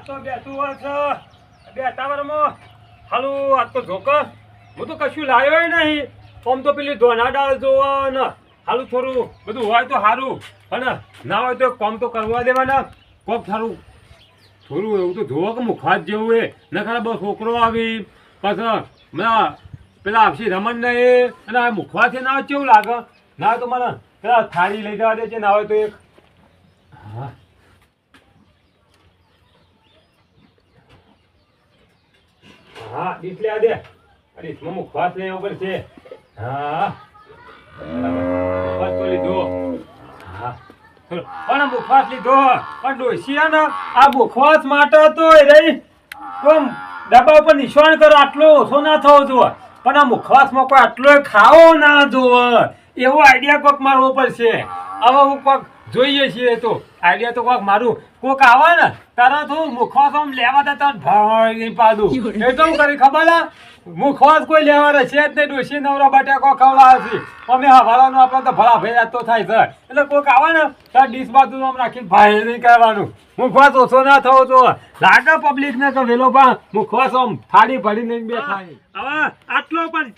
આજ તો બેસતું વર્ષ બે તાવરમાં હાલો આજ તો ધોકર હું તો કશું લાવ્યો નહીં. આમ તો પેલી ધોના ડાળ જોવો ને હાલું થોડું, બધું હોય તો સારું અને ના હોય તો કોમ તો કરવા દેવાના. કોક સારું. થોડું એવું તો જોવો કે મુખાત જેવું એ. ન ખરા બસ છોકરો આવી. પાછા મેં પેલા આપશી રમણ ને એ. અને આ મુખવાથી ના હોય કેવું લાગે? ના તો મને પેલા થાળી લઈ જવા દે છે, ના હોય તો એક. હા. હા ડીશ લે દે. અરે ડીશમાં મુખવાસ લે ઉપર છે હા. મુખવાસ તો લીધો. હા. પણ આ મુખવાસ લીધો. પણ ડોશિયા ને આ મુખવાસ માટે તો રહી. તો ડબ્બા ઉપર નિશાન કરો, આટલો ઓછો ના થવો જુઓ. પણ આ મુખવાસમાં કોઈ આટલો ખાવો ના જોવો એવો આઈડિયા કોક મારવો પડશે. હવે હું કોક જોઈએ છીએ તો. આઈડિયા તો કોક મારું કોક આવે ને તરત હું મુખવાસ આમ લેવા જતા ભાઈ પાડું. એ તો હું કરી ખબર છે મુખવાસ કોઈ લેવા છે જ નહીં ડોસી નવરા બટાકો ખવડાવે છે. અમે હવાલાનું આપણે તો ભલા ભેરા તો થાય છે. એટલે કોક આવે ને તો ડીશ બાજુ આમ રાખીને ભાઈ નહીં કરવાનું. મુખવાસ ઓછો ના થવો તો લાગે પબ્લિક ને કે વેલો પણ મુખવાસ આમ થાળી બે થાય હવે આટલો પણ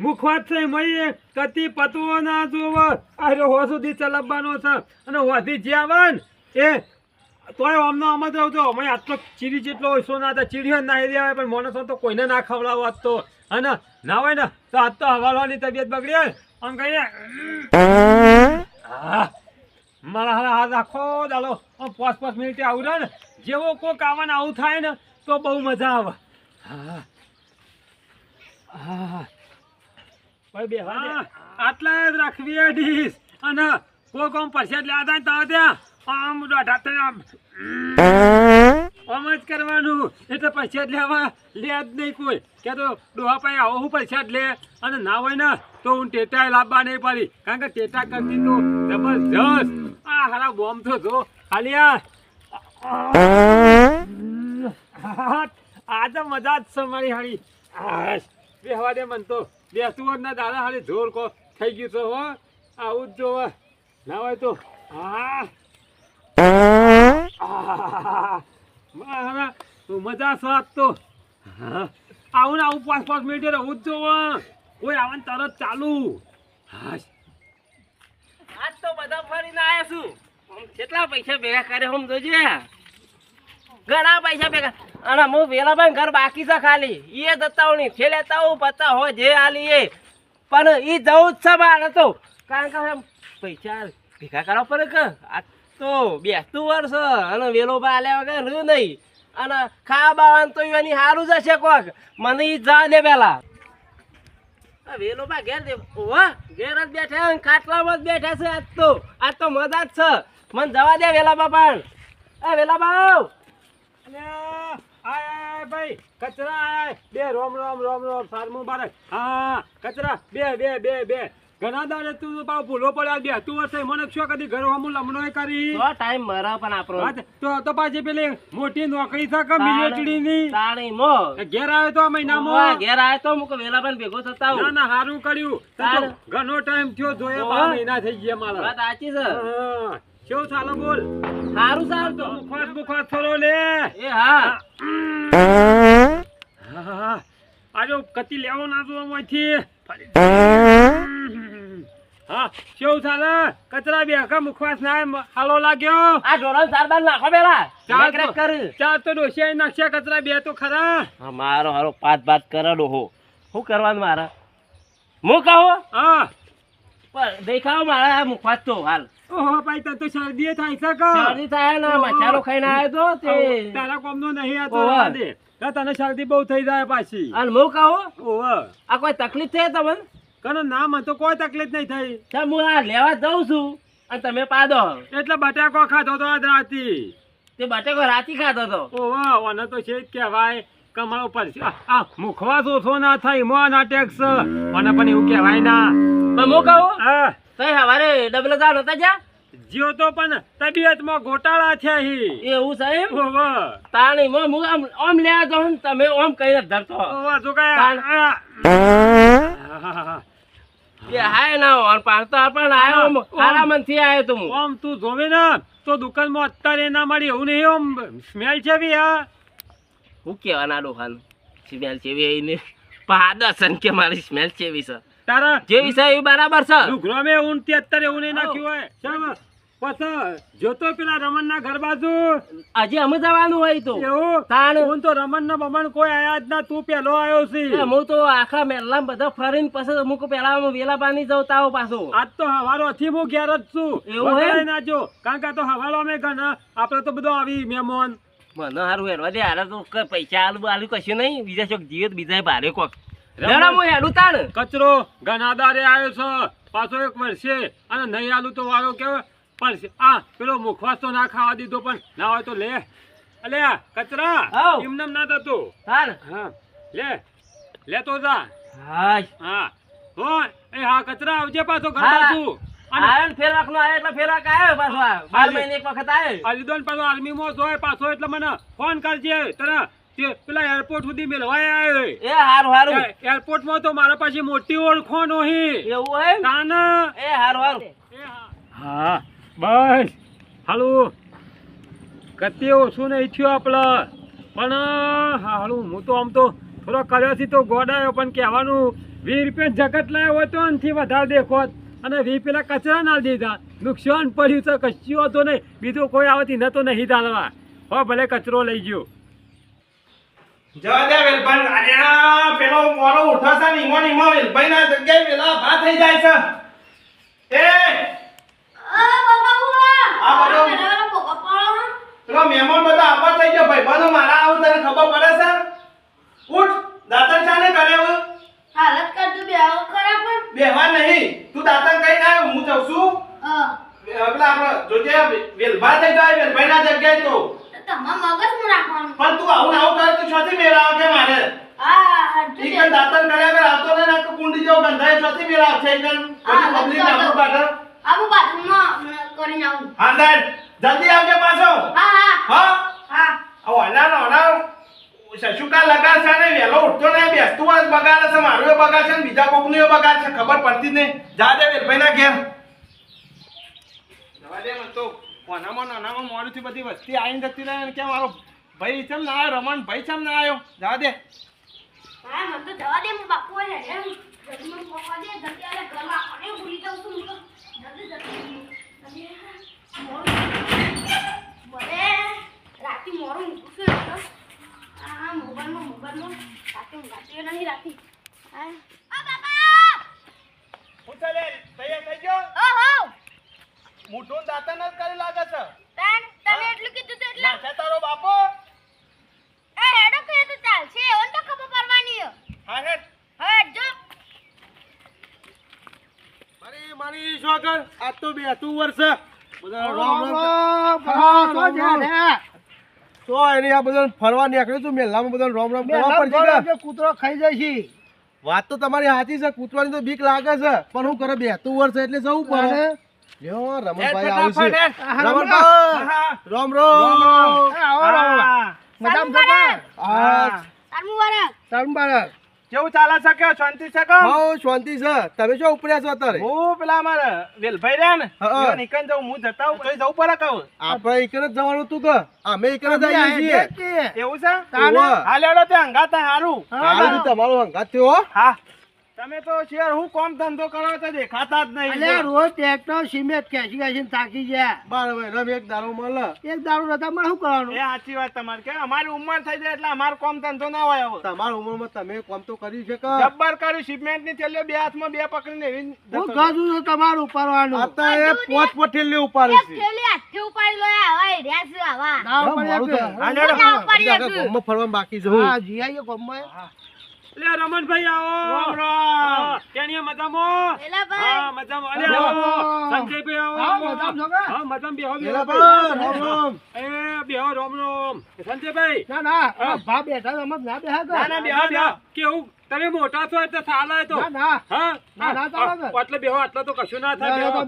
મુખવાસ છે મય કતી પતવો ના જોવો અરે હો સુધી ચલાવવાનો છે. અને હોથી જે એ તોય અમને આમ જ આવતો અમે આટલો ચીડી જેટલો ઓછો ના હતા ચીડીઓ ના હેરી આવે પણ માણસો તો કોઈને ના ખવડાવો તો. અને ના હોય ને, તો આજ તો હવાલવાની તબિયત બગડી. આમ કહીએ, હા, મારા હાલ હાથ આખો દાડો આમ પાંચ પાંચ મિનિટે આવું રહે ને, જેવો કોક આવે આવું થાય ને, તો બહુ મજા આવે. હા હા. ના. હોય ને તો હું ટેટા લાવવા નહીં પડી. કારણ કે કરતી તો જબરજસ્ત. આ હારા બોમ્બ તો. ખાલી આ. આજે મજા જ છે મારી હારી. બે હવા દે મન તો. બેસતું હોત ના, દાદા હારી જોર કો થઈ ગયું તો હો. આવું જ જોવે. ના હોય તો હા મારા મજા છે તો. આવું ને આવું પાંચ પાંચ મિનિટે રહું જ જોવે. કોઈ આવે તરત ચાલુ. હા. આજ તો બધા ફરીને આવ્યા છું. કેટલા પૈસા ભેગા કરે હમ જોજે ઘણા પૈસા ભેગા અને હું વેલાભાઈ ઘર બાકી છે ખાલી. એ જતા હું છે લેતા હું પતા હોય જે આલી એ. પણ એ જવું જ છે મારે તો કારણ કે એમ પૈસા ભેગા કરવા પડે કે? આ તો બેસતું વર્ષ અને વેલો ભાઈ આલ્યા વગર રહ્યું નહીં. અને ખાવા બાવાનું તો એની સારું જશે કોક. મને ઈ જા દે પેલા. આ વેલોબા ઘેર દે. ઓવા ઘેર જ બેઠા છે, ખાટલામાં જ બેઠા છે આજ તો. આજ તો મજા જ છે. મને જવા દે વેલાબા પણ. એ વેલાબા અલ્યા, આય આય ભાઈ કચરા આય બે રોમ રોમ રોમ રોમ સાર મુબારક. હા કચરા બે બે બે બે. ઘણા દાડે તું તો ભૂલો પડ્યા બે. તું વર્ષે મને શું કદી ઘર હમું લમણો કરી? તો ટાઈમ મરે પણ આપણો. તો તો પાછી પેલી મોટી નોકરી છે કે મિલિટરીની? તાણી મો ઘેર આવ્યો તો મહિનામાં? ઘેર આવ્યો તો મુક વેલાબા ભેગો થતા ના ના સારું કર્યું. ઘણો ટાઈમ થયો જોયા મહિના થઈ ગયા મારા. વાત સાચી છે. કેવું ચાલે બોલ? સારું સારું તો. મુખવાસ મુખવાસ થોડો લે. એ હા. આજો કતી લેવો ના જો અહીંથી હા કેવું ચાલે? કચરા બે કા મુખવાસ ના? હાલો લાગ્યો. આ ઢોરણ સારબાર નાખો પેલા. ચાલ ક્રેક. કર. ચાર તો ડોસિયા નાખ્યા કચરા બે તો ખરા. હા, મારો હારો પાત પાત કરે ડોહો. શું કરવાનું મારા? હું કહો? હા. દેખાવ મારા આ તો હાલ. ઓહો ભાઈ તને તો શરદી થાય છે કે? શરદી થાય ને મચ્છારો ખાઈને આવ્યો તો તે. તારા કોમનો નહીં આ તો ઓવે. રહેવા દે. તને શરદી બહુ થઈ જાય પાછી. હું કહું? ઓહો. આ કોઈ તકલીફ થઈ તમને? કનો ના મને તો કોઈ તકલીફ નહીં થઈ. હું આ લેવા જઉં છું અને તમે પાદો એટલે બટાકો ખાધો તો આજ રાતી. તે બટેકો રાતી ખાતો હતો ઓહો ઓને તો છે જ કહેવાય કમાવો પર આ મુખવાસ ઓછો ના થાય મો ના ટેક્સ. મને પણ એવું કહેવાય ના. પણ હું કહું હા. તઈ હવારે ડબલ જાવ નતા જા જીઓ તો પણ તબિયતમાં ગોટાળા થયા હી. એવું છે એમ? ઓહો. તાણી હું હું આમ ઓમ લેવા જાઉં તમે ઓમ કઈને ધરતો. ઓહો જો તાણ. એ હાય ના હોન પાડતા પણ આયો આમ હારા મનથી આયો તું ઓમ તું જોવે ને તો દુકાનમાં અત્યારે ના મળી એવું નહીં ઓમ સ્મેલ છે બી હા. હું કેવાના દુકાન સ્મેલ ચેવી આઈને પાદસન કે મારી સ્મેલ છે છે. તારા જે વિષય બરાબર છે. લુગરો મેં ઊન તે અત્યારે એવું નાખ્યું હોય. ચાલ પછી જોતો પેલા રમણ ના ઘર બાજુ. હજી અમે જવાનું હોય તો. એવું? તાણ. હું તો રમણ ના બમણ કોઈ આયા જ ના તું પેલો આવ્યો છે. હું તો આખા મેલા બધા ફરીને પછી અમુક પેલા વેલા પાણી જવું તાવ પાછો. આજ તો હવારો થી હું ઘેર જ છું. એવું હે? કારણ કે તો હવારો અમે ઘણા. આપડે તો બધો આવી મહેમાન. મને હારું હેરવા દે હારે તો પૈસા આલુ આલુ કશું નહીં. બીજા ચોક જીવે તો બીજા ભારે કોક. હું હેડું તાણ કચરો ઘનાદારે આવ્યો છે. પાછો એક વર્ષે અને નહીં આલું તો વાળો કેવો? પણ આ પેલો મુખવાસ તો ના ખાવા દીધો પણ ના હોય તો લે. અલે કચરા. એમને ના થતું. હા લે. લે તો જા. હા. હો એ હા કચરા આવજે પાછો ઘર હા. આયન અને આયો એટલે ફેરાક આયો પાછો. બાર. મહિને એક વખત આયો. આ લીધો ને પાછો આર્મીમાં જોય પાછો એટલે મને ફોન કરજે. તને તે પેલા એરપોર્ટ સુધી મેળવાય આવ્યો એ હારું હારું. એરપોર્ટમાં તો મારા પાસે મોટી ઓળખો નહીં. એવું હોય નાના એ હારું હારું. હા. બસ. હાલો. કતી ઓછું નહીં થયું આપણે પણ હાલું હું તો આમ તો થોડો કર્યોથી તો ગોડાયો પણ કહેવાનું વીસ રૂપિયા જગત લાવ્યો હોય તો એનાથી વધારે દેખોત અને વીસ પેલા કચરા ના દીધા. નુકસાન પડ્યું તો કશું હતો નહીં. બીજું કોઈ આવતી નતો નહીં ચાલવા હો ભલે કચરો લઈ ગયો. જવા દે વેલભાઈ. પેલો મોરો ઉઠો છે ને ઈમો ઈમો વેલભાઈ ના જગ્યાએ પેલા ભા થઈ જાય છે. એ! પેલો મહેમાન બધા આવા થઈ ગયો. ભાઈ બનો મારા આવું તને ખબર પડે છે? ઉઠ દાતણ શાને કરે હવે બેહવા નહીં. તું દાતન કઈ ના હું જઉં છું. પેલા આપણે જોજે વેલભા થઈ જાય વેલભાઈ ના જગ્યાએ તો. પણ તું આવું આવું કરે તો છોથી મેળાવ કે મારે? ઈ કણ દાતણ કર્યા વગર આવતો ને ના કુંડી જેવો ગંધાય છોથી મેળાવ છે ઈ કણ પછી પબ્લિક આપણું કાઢે હા દાદ જલ્દી આવજે પાછો. હા આવો અનાનો અનાનો શશુકા લગા છે ને વેલો ઉઠતો ને બેસતું આજ બગાડે છે મારું એ બગાડ છે ને બીજા કોકનું એ બગાડ છે ખબર પડતી જ નહીં. જા દે વેલભાઈ ના ઘેર. જવા દે મને તો. નાનામાં નાનામાં મોડુંથી બધી વસ્તી આવીને જતી રહે કે મારો ભાઈ ચમ ના આવ્યો? રમણ ભાઈ ચમ ના આવ્યો? જવા દે. રાતે મોડું મૂકશું ને તો. આ મોબાઈલમાં મોબાઈલમાં. રાતે ઊંઘાતી નહીં રાતી. આ બાબા હું ચાલે તૈયાર થઈ ગયો? ઓહો! મૂઠું દાંતન જ કરી લાગે છે. તાન તમે એટલું કીધું તો એટલે ના તારો બાપો. એ હેડો કે તો ચાલશે ઓન તો ખબર પરવાની હે હા હેડ. હેડ જો. મારી મારી શોગર આ તો બેતું વર્ષ બધા રામ રામ. હા, તો છે. તો એને આ બધા ફરવા નીકળ્યો છું. મેલામાં બધા રોમ રોમ કરવા પર છે કૂતરો ખાઈ જાય છે. વાત તો તમારી સાચી છે. કૂતરાની તો બીક લાગે છે. પણ હું કરે બેતું વર્ષ એટલે જવું પડે. લ્યો રમણભાઈ આવે રમણભાઈ! રામ રામ! આવો, આવો. મજામાં છો કે? હા. તારમું વરસ સારું કેવું ચાલે છે કે શાંતિ છે કે? હા શાંતિ છે. તમે શું ઉપર્યા છો અત્યારે? હું પેલા અમારે વેલભાઈ રહ્યા ને હા. નીકળ જાઉં હું જતા હું તોય જવું પડે કહું આપણે એકને જ જવાનું તું કે? અમે એકને જઈએ છીએ. એવું છે? હાલ્યા હા લેડો તે હંગાતા હારું. હા, હારું તમારો હંગાત થયો હા. તમે તો શેર હું કોમ ધંધો કરો તો દેખાતા જ અલ્યા, નહીં રોજ ટ્રેક્ટર સિમેન્ટ કેસી ખેંચીને થાકી ગયા. બરાબર રમ એક દારૂ મળે એક દારૂ નતા મળે શું કરવાનું? એ સાચી વાત તમારે. કે અમારી ઉંમર થઈ જાય એટલે અમારો કોમ ધંધો ના હોય હવે. તમારી ઉંમરમાં તમે કોમ તો કર્યું છે કે? જબ્બર કર્યું સિમેન્ટની થેલીઓ બે હાથમાં બે પકડીને એવી હું ગજું છું તમારું ઉપાડવાનું. અત્યારે પોચ પોઠેલી ઉપાડી એક થેલી હાથથી ઉપાડી લો હવે છે આવા. ના ઉપાડી ફરવા બાકી છે. હા, જી ગામમાં. લે રમણભાઈ આવો. રામ રામ. કેણીએ મજામો? એલા ભાઈ. હા મજામો. અલે આવો. રામ. સંજયભાઈ આવો. હા, મજામ છો કે? હા મજામ બેહો એલા ભાઈ. રામ રામ. એ બેહો રામ રામ. સંજયભાઈ. ના ના બા બેઠા અમે ના બેહા ના, ના, બેહો, બેહો. કેવું? તમે મોટા છો એટલે ચાલે તો. ના ના. હા? ના, ના, ચાલે ને. હા, એટલે બેહો આટલે તો કશું ના થાય.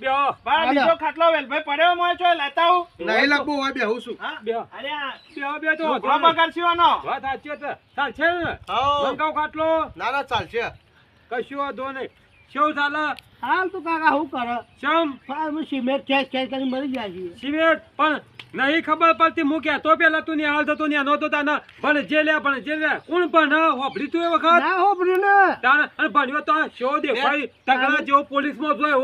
બેહો. બીજો ખાટલો વેલભાઈ પડ્યો મોય છો લેતા હું નહીં લખવું હોય બેહું છું. બેહો. બેહો બે તો ઢોકળો બગાડશી વાનો. વાત સાચી છે. ચાલશે ને. મંગાવ ખાટલો? ના ના ચાલશે. કશું વાંધો નહીં. શું ચાલે હાલ તો કાકા હું કરે? ચમ ફાર્મ સિમેન્ટ ખેંચ ખેંચ કરીને મરી જાય છે સિમેન્ટ? પણ નહીં ખબર પડતી હું ક્યાં? તો પેલા તું હાલ થતો ને નહોતો તાને પણ જે લે પણ જે લે. કોણ પણ હોભળી તું એ વખત? ના હોભર્યું ને. તાણે અને ભણ્યો તો શો દેખાય? તગડા જેવો પોલીસમાં જોય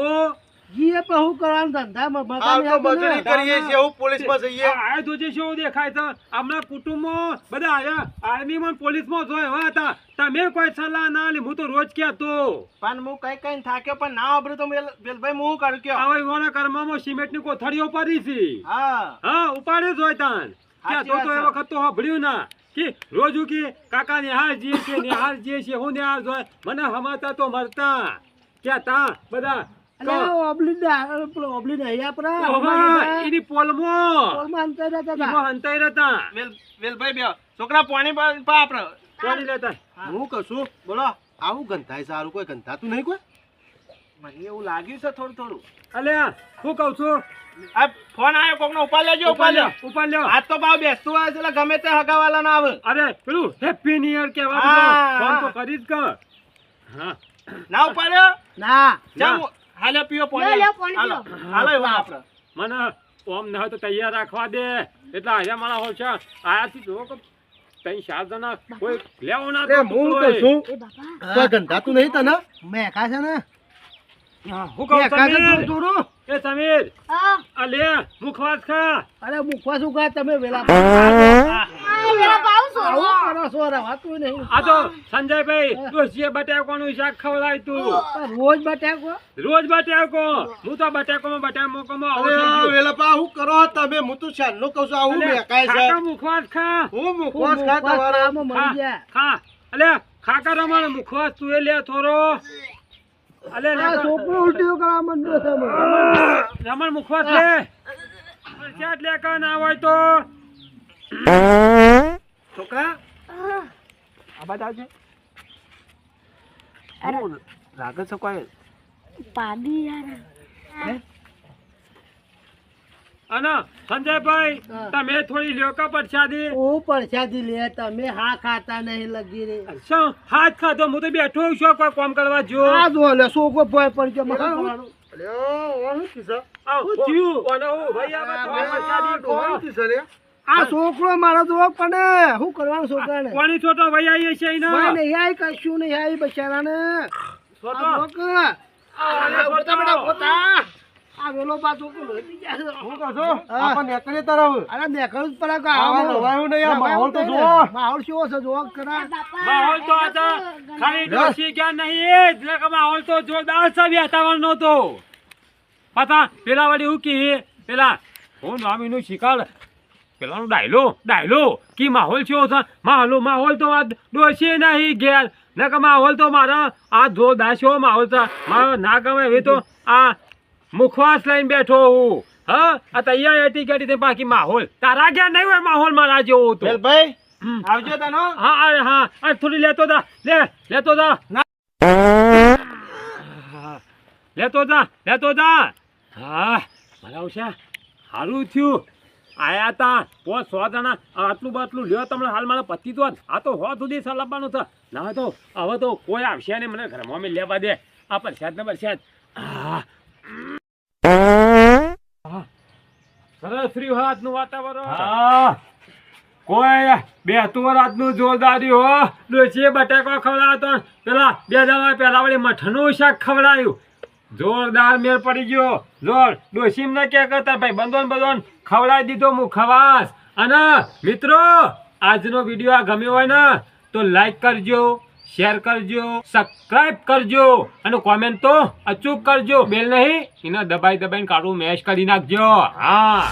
જીએ પણ શું કરવાનું ધંધામાં બતાવી. મજૂરી કરીએ છીએ એવું પોલીસમાં જઈએ. આ જોજે શું દેખાય છે હમણાં કુટુંબમાં બધા આયા આર્મીમાં પોલીસમાં જોય હો હતા તમે કોઈ સલાહ ના લી હું તો રોજ કહેતો પણ હું કઈ કઈ થાક્યો પણ ના વાપર્યું તો વેલભાઈ હું કરું કયો? હવે વાના કર્મમાં સિમેન્ટની કોથળીઓ પડી છે. હા. હા ઉપાડે જ હોય તાન. સાચી ક્યાં તો તો એ. વખત તો સાંભળ્યું ના. કે રોજ હું કે કાકા નિહાર જીએ છે નિહાર જીએ છે હું નિહાર જોય મને હમાતા તો મરતા. ક્યાં તા બધા અલે ઓબલી દા- પેલો ઓબલી નહીં આપણા ઓહા, અમારા એની પોલમાં. પોલમાં અંતર રહેતા હતા. એમાં હંતાઈ રહેતા. વેલ વેલભાઈ બે છોકરા પાણી પા પા આપણે કોની લેતા. હું. કશું બોલો આવું ગંધાય સારું કોઈ ગંધાતું નહીં કોઈ? મને એવું લાગ્યું છે થોડું થોડું. અલ્યા હું કહું છું? આ ફોન આવ્યો કોકનો ઉપાડ લેજો ઉપાડ લ્યો ઉપાડ લ્યો. આજ તો ભાવ બેસતું આવે છે એટલે ગમે તે હગાવાલા ના આવે. અરે પેલું હેપી ન્યુ યર કહેવા હા, ફોન તો હા. કરી જ કર. હા. ના ઉપાડ્યો? ના. હાલે પીઓ પાણી હાલો. હાલો આપણે. મને ઓમ ન હોય તો તૈયાર રાખવા દે. એટલે આયા મારા હોય છે. આયાથી જો તઈ ત્રણ કોઈ લેવો ના અરે તો હું તો શું? એ બાપા. કોઈ ગંધાતું નહીં તને? મેઘા છે ને? હું કહું સમીર. એ હા. આ લે મુખવાસ ખા. અરે મુખવાસ ઉગા તમે વેલા આવું કરો સોરા વાતું નહીં. આ તો સંજયભાઈ ડોસીએ બટાકોનું શાક ખવડાય તું. રોજ બટાકો? રોજ બટાકો. હું તો બટાકામાં બટાકા મોકોમાં આવું. વેલાપા હું કરો તમે? હું તો શાનનો કહું છું આવું મેકાય છે. ખાકા મુખવાસ ખા. હું મુખવાસ ખા તમારા. ખાવામાં મરી જાય ખા. અલે ખાકા રમણ મુખવાસ તું એ લે થોડો અલે આ કર. છોકરો ઉલટીઓ કરવા માંડ્યો છે મને. રમણ મુખવાસ લે. પરચાટ લે ના હોય તો. છોકરા? આ બાજુ આવજે. હું લાગે છે કોઈ. પાડી યાર. અને સંજયભાઈ હા. તમે થોડી લ્યો કા પરસાદી? હું પરસાદી લે તમે હા ખાતા નહીં લગી રે. શું? હાથ ખાધો? હું તો બેઠો છું કોઈ કામ કરવા જો. આ જો લે ભય? થયું? હું? ભાઈ આ પરસાદી આ ડોહાનું રે. આ છોકરો મારો જો પડે. શું કરવાનું છોકરાને? કોની છોટો ભાઈ આવીએ છે એને? ભાઈ નહીં આઈ કશું નહીં આઈ બચારાને. છોટો. બેટા બેટા પોતા. આ વેલો પાછો લઈ. હું. કહું તરફ. અરે નેકળું જ પડે કે આવા નવાયું નહીં, આ માહોલ તો કેવો છે તો ખાલી નહીં એટલે કે માહોલ તો જોરદાર છે વાતાવરણ નો તો. પતા પેલા વાળી હું કી પેલા હું નામીનું શિકાર પેલાનો ડાયલો ડાયલો કી માહોલ કેવો છે માહોલ માહોલ તો આ ડોશી નહીં ઘેર. ને કે માહોલ તો મારા આ ધો દાસ્યો માહોલ છે મારો ના ગમે હવે તો આ મુખવાસ લઈને બેઠો હું. હા? આ તૈયાર એટી કેટી બાકી માહોલ. તારા ઘેર નહીં હોય માહોલ મારા જેવો તો. ભાઈ. આવજો તનો. હા અરે હા. અરે થોડી લેતો જા. લે લેતો જા. લેતો જા લેતો જા. હા મારા ઉષા સારું થયું. આયા તા. પોચ સો જણા. આટલું બાટલું લ્યો તમને હાલ મારા પતિ તો આ તો હો સુધી સલાપવાનું છે. ના તો હવે તો કોઈ આવશે નહીં. મને ઘરમાં મેં લેવા દે. આ પરસાદ ને પરસાદ. સરસ રહ્યું આજનું વાતાવરણ. હા. કોઈ બેતું રાતનું જોરદારી હો. ડોશીએ બટાકો ખવડાવતો પેલા બે દાડા પેલા વળી મઠનું શાક ખવડાવ્યું. જોરદાર મેળ પડી ગયો. જોર ડોસીમ ને કે કરતા, ભાઈ, બંધોન બંધોન, ખવડાવી દીધો હું ખવાસ. અને મિત્રો, આજનો વીડિયો આ ગમ્યો હોય ને, તો લાઈક કરજો શેર કરજો સબસ્ક્રાઇબ કરજો, અને કોમેન્ટ તો અચૂક કરજો. બેલ નહીં, એને દબાઈ દબાઈને કાઢું મેશ કરી નાખજો. હા.